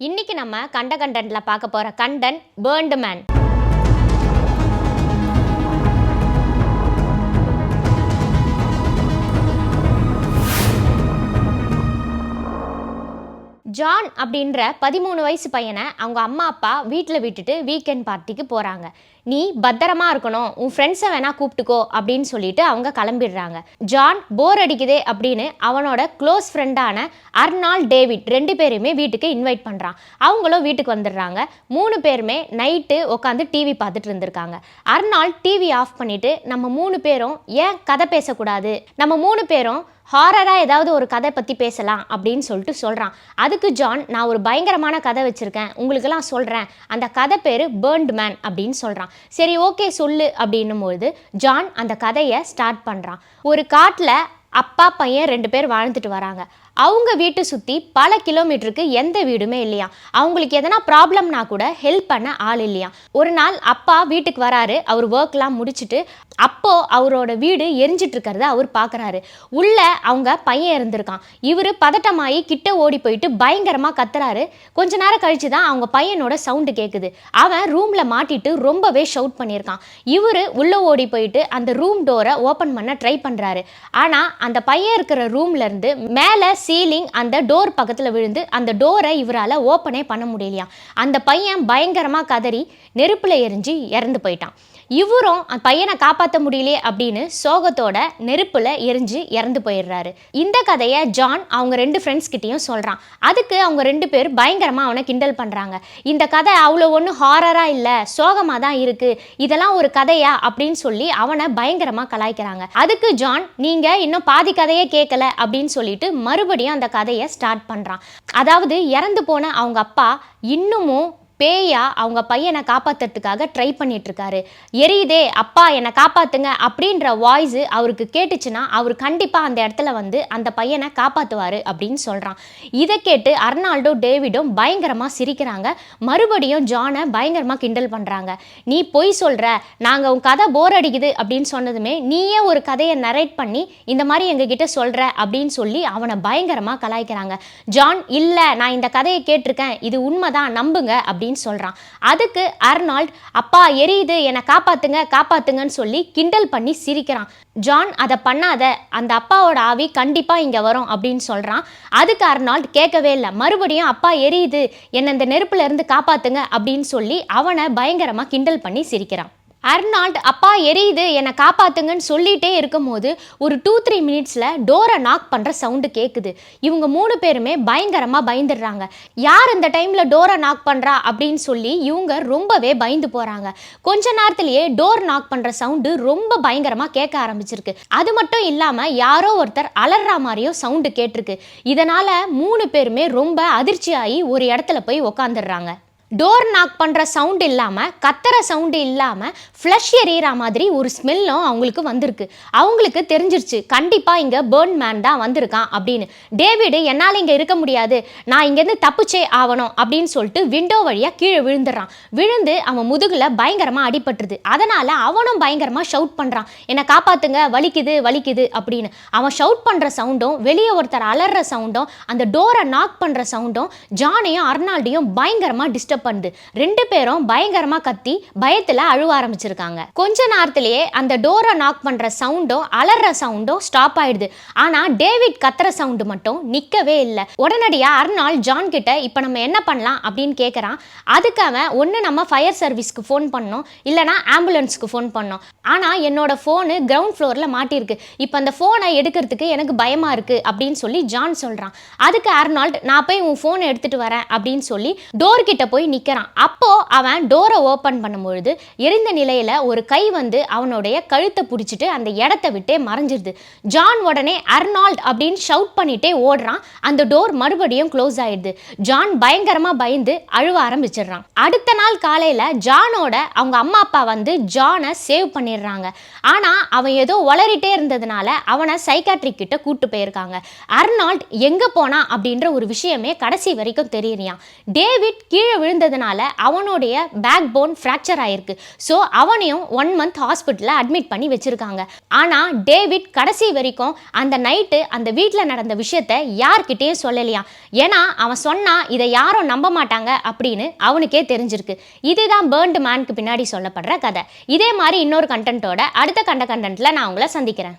இன்னைக்கு நம்ம கண்ட கண்டன்ட்ல பார்க்க போற கண்டன் பேர்ண்டு மேன் ஜான் அப்படின்ற பதிமூணு வயசு பையனை அவங்க அம்மா அப்பா வீட்டில் விட்டுட்டு வீக்கெண்ட் பார்ட்டிக்கு போகிறாங்க நீ பத்திரமா இருக்கணும். உன் ஃப்ரெண்ட்ஸை வேணா கூப்பிட்டுக்கோ அப்படின்னு சொல்லிட்டு அவங்க கிளம்பிடுறாங்க. ஜான் போர் அடிக்குதே அப்படின்னு அவனோட க்ளோஸ் ஃப்ரெண்டான அர்னால் டேவிட் ரெண்டு பேருமே வீட்டுக்கு இன்வைட் பண்ணுறான் அவங்களும் வீட்டுக்கு வந்துடுறாங்க. மூணு பேருமே நைட்டு உட்காந்து டிவி பார்த்துட்டு இருந்திருக்காங்க. அர்னால் டிவி ஆஃப் பண்ணிட்டு நம்ம மூணு பேரும் ஏன் கதை பேசக்கூடாது? நம்ம மூணு பேரும் ஹாரராக ஏதாவது ஒரு கதை பற்றி பேசலாம் அப்படின்னு சொல்லிட்டு சொல்கிறான் அதுக்கு ஜான் நான் ஒரு பயங்கரமான கதை வச்சுருக்கேன். உங்களுக்கெல்லாம் சொல்கிறேன் அந்த கதை பேர் பேர்ன்ட் மேன் அப்படின்னு சொல்கிறான் சரி ஓகே சொல்லு அப்படின்னும்போது ஜான் அந்த கதையை ஸ்டார்ட் பண்ணுறான் ஒரு காட்டில் அப்பா பையன் ரெண்டு பேர் வாழ்ந்துட்டு வராங்க. அவங்க வீட்டை சுற்றி பல கிலோமீட்டருக்கு எந்த வீடுமே இல்லையா? அவங்களுக்கு எதனா ப்ராப்ளம்னா கூட ஹெல்ப் பண்ண ஆள் இல்லையா? ஒரு நாள் அப்பா வீட்டுக்கு வராரு அவர் ஒர்க்லாம் முடிச்சுட்டு அப்போ அவரோட வீடு எரிஞ்சிட்டு இருக்கிறத அவர் பார்க்குறாரு உள்ளே அவங்க பையன் இருந்திருக்கான். இவர் பதட்டமாகி கிட்ட ஓடி போயிட்டு பயங்கரமாக கத்துறாரு. கொஞ்ச நேரம் கழித்து தான் அவங்க பையனோட சவுண்டு கேட்குது அவன் ரூமில் மாட்டிட்டு ரொம்பவே ஷவுட் பண்ணியிருக்கான் இவர் உள்ளே ஓடி போயிட்டு அந்த ரூம் டோரை ஓப்பன் பண்ண ட்ரை பண்ணுறாரு ஆனால் அந்த பையன் இருக்கிற ரூம்லேருந்து மேலே சீலிங் அந்த டோர் பக்கத்தில் விழுந்து அந்த டோரை இவரால் ஓப்பனே பண்ண முடியலையா? அந்த பையன் பயங்கரமாக கதறி நெருப்பில் எரிஞ்சு இறந்து போயிட்டான். இவரும் பையனை காப்பாற்ற முடியலையே அப்படின்னு சோகத்தோட நெருப்பில் எரிஞ்சு இறந்து போயிடுறாரு. இந்த கதையை ஜான் அவங்க ரெண்டு ஃப்ரெண்ட்ஸ் கிட்டேயும் சொல்கிறான் அதுக்கு அவங்க ரெண்டு பேர் பயங்கரமாக அவனை கிண்டல் பண்ணுறாங்க இந்த கதை அவ்வளோ ஒன்றும் ஹாரராக இல்லை சோகமாக தான் இருக்குது இதெல்லாம் ஒரு கதையா அப்படின்னு சொல்லி அவனை பயங்கரமாக கலாய்க்கிறாங்க. அதுக்கு ஜான் நீங்கள் இன்னும் பாதி கதையை கேட்கல அப்படின்னு சொல்லிட்டு மறுபடியும் அந்த கதையை ஸ்டார்ட் பண்ணுறான் அதாவது இறந்து போன அவங்க அப்பா இன்னமும் பேயா அவங்க பையனை காப்பாத்துறதுக்காக ட்ரை பண்ணிட்டு எரியுதே அப்பா என்னை காப்பாற்றுங்க அப்படின்ற வாய்ஸு அவருக்கு கேட்டுச்சுன்னா அவர் கண்டிப்பாக அந்த இடத்துல வந்து அந்த பையனை காப்பாற்றுவார் அப்படின்னு சொல்கிறான் இதை கேட்டு அர்னால்டோ டேவிடும் பயங்கரமாக சிரிக்கிறாங்க. மறுபடியும் ஜானை பயங்கரமாக கிண்டல் பண்ணுறாங்க நீ பொய் சொல்கிற நாங்கள் உன் கதை போர் அடிக்குது அப்படின்னு சொன்னதுமே நீயே ஒரு கதையை நரேட் பண்ணி இந்த மாதிரி எங்ககிட்ட சொல்கிற அப்படின்னு சொல்லி அவனை பயங்கரமாக கலாய்க்கிறாங்க. ஜான் இல்லை நான் இந்த கதையை கேட்டிருக்கேன். இது உண்மைதான் நம்புங்க அப்படின்னு அப்படின்னு சொல்கிறான் அதுக்கு அர்னால்ட் அப்பா எரியுது. என்னை காப்பாத்துங்க காப்பாத்துங்கன்னு சொல்லி கிண்டல் பண்ணி சிரிக்கிறான். ஜான் அதை பண்ணாத. அந்த அப்பாவோட ஆவி கண்டிப்பாக இங்கே வரும் அப்படின்னு சொல்கிறான் அதுக்கு அர்னால்ட் கேட்கவே இல்லை. மறுபடியும் அப்பா எரியுது. என்னை இந்த நெருப்புல இருந்து காப்பாத்துங்க அப்படின்னு சொல்லி அவனை பயங்கரமாக கிண்டல் பண்ணி சிரிக்கிறான். அர்னால்ட் அப்பா எரியுது. என்னை காப்பாத்துங்கன்னு சொல்லிட்டே இருக்கும்போது ஒரு டூ த்ரீ மினிட்ஸில் டோரை நாக் பண்ணுற சவுண்டு கேட்குது இவங்க மூணு பேருமே பயங்கரமாக பயந்துடுறாங்க. யார் இந்த டைமில் டோரை நாக் பண்ணுறா அப்படின்னு சொல்லி இவங்க ரொம்பவே பயந்து போகிறாங்க கொஞ்ச நேரத்திலேயே டோர் நாக் பண்ணுற சவுண்டு ரொம்ப பயங்கரமாக கேட்க ஆரம்பிச்சிருக்கு. அது மட்டும் இல்லாமல் யாரோ ஒருத்தர் அலறா மாதிரியும் சவுண்டு கேட்டிருக்கு. இதனால் மூணு பேருமே ரொம்ப அதிர்ச்சியாகி ஒரு இடத்துல போய் உக்காந்துடுறாங்க. டோர் நாக் பண்ணுற சவுண்ட் இல்லாமல் கத்துற சவுண்டு இல்லாமல் ஃப்ளஷ் எறிகிற மாதிரி ஒரு ஸ்மெல்லும் அவங்களுக்கு வந்திருக்கு. அவங்களுக்கு தெரிஞ்சிருச்சு கண்டிப்பாக இங்கே பேர்ன் மேன் தான் வந்திருக்கான் அப்படின்னு. டேவிடு என்னால் இங்கே இருக்க முடியாது. நான் இங்கேருந்து தப்பிச்சே ஆகணும் அப்படின்னு சொல்லிட்டு விண்டோ வழியாக கீழே விழுந்துடுறான். விழுந்து அவன் முதுகில் பயங்கரமாக அடிபட்டுருது. அதனால் அவனும் பயங்கரமாக ஷவுட் பண்ணுறான் என்னை காப்பாற்றுங்க வலிக்குது வலிக்குது அப்படின்னு. அவன் ஷவுட் பண்ணுற சவுண்டும் வெளியே ஒருத்தர் அலற சவுண்டும் அந்த டோரை நாக் பண்ணுற சவுண்டும் ஜானையும் அர்னால்டையும் பயங்கரமாக டிஸ்டர்ப் பண்ணுது ரெண்டு பேரும் பயங்கரமாக கத்தி பயத்தில் அழுவ ஆரம்பிச்சிருக்காங்க. கொஞ்ச நேரத்திலேயே அந்த டோரை நாக் பண்ணுற சவுண்டும் அலற சவுண்டும் ஸ்டாப் ஆயிடுது. ஆனால் டேவிட் கத்துற சவுண்டு மட்டும் நிற்கவே இல்லை. உடனடியாக அர்னால் ஜான் கிட்ட இப்போ நம்ம என்ன பண்ணலாம்? அப்படின்னு கேட்குறான் அதுக்கு அவன் ஒன்று நம்ம ஃபயர் சர்வீஸ்க்கு ஃபோன் பண்ணோம் இல்லைனா ஆம்புலன்ஸ்க்கு ஃபோன் பண்ணோம் ஆனால் என்னோட ஃபோனு கிரவுண்ட் ஃப்ளோரில் மாட்டியிருக்கு. இப்போ அந்த ஃபோனை எடுக்கிறதுக்கு எனக்கு பயமாக இருக்குது அப்படின்னு சொல்லி ஜான் சொல்கிறான் அதுக்கு அர்னால்ட் நான் போய் உன் ஃபோனை எடுத்துகிட்டு வரேன். அப்படின்னு சொல்லி டோர் கிட்ட போய் நிற்கிறான் அப்போ அவன் டோரை ஓப்பன் பண்ணும்பொழுது எரிந்த நிலையில் ஒரு கை வந்து அவனுடைய கழுத்தை பிடிச்சிட்டு அந்த இடத்த விட்டே மறைஞ்சிருது. ஜான் உடனே அர்னால்ட் அப்படின்னு ஷவுட் பண்ணிட்டே ஓடுறான். அந்த டோர் மறுபடியும் க்ளோஸ் ஆயிடுது. ஜான் பயங்கரமா பயந்து அழுவ ஆரம்பிச்சிடுறான். அடுத்த நாள் காலையில ஜானோட அவங்க அம்மா அப்பா வந்து ஜானை சேவ் பண்ணிடுறாங்க. ஆனா அவன் ஏதோ வளரிட்டே இருந்ததுனால அவனை சைக்காட்ரிக் கிட்ட கூட்டு போயிருக்காங்க. அர்னால்ட் எங்க போனா அப்படின்ற ஒரு விஷயமே கடைசி வரைக்கும் தெரியலையாம். டேவிட் கீழே விழுந்து இருந்ததுனால அவனுடைய பேக் போன் ஃப்ராக்சர் ஆயிருக்கு. ஸோ அவனையும் ஒன் மந்த் ஹாஸ்பிட்டலில் அட்மிட் பண்ணி வச்சுருக்காங்க. ஆனால் டேவிட் கடைசி வரைக்கும் அந்த நைட்டு அந்த வீட்டில் நடந்த விஷயத்த யார்கிட்டேயும் சொல்லலையாம். ஏன்னா அவன் சொன்னால் இதை யாரும் நம்ப மாட்டாங்க அப்படின்னு அவனுக்கே தெரிஞ்சிருக்கு. இதுதான் பேர்ன்டு மேனுக்கு பின்னாடி சொல்லப்படுற கதை. இதே மாதிரி இன்னொரு கண்டென்ட்டோட அடுத்த கண்ட கண்டென்ட்டில் நான் உங்களை சந்திக்கிறேன்.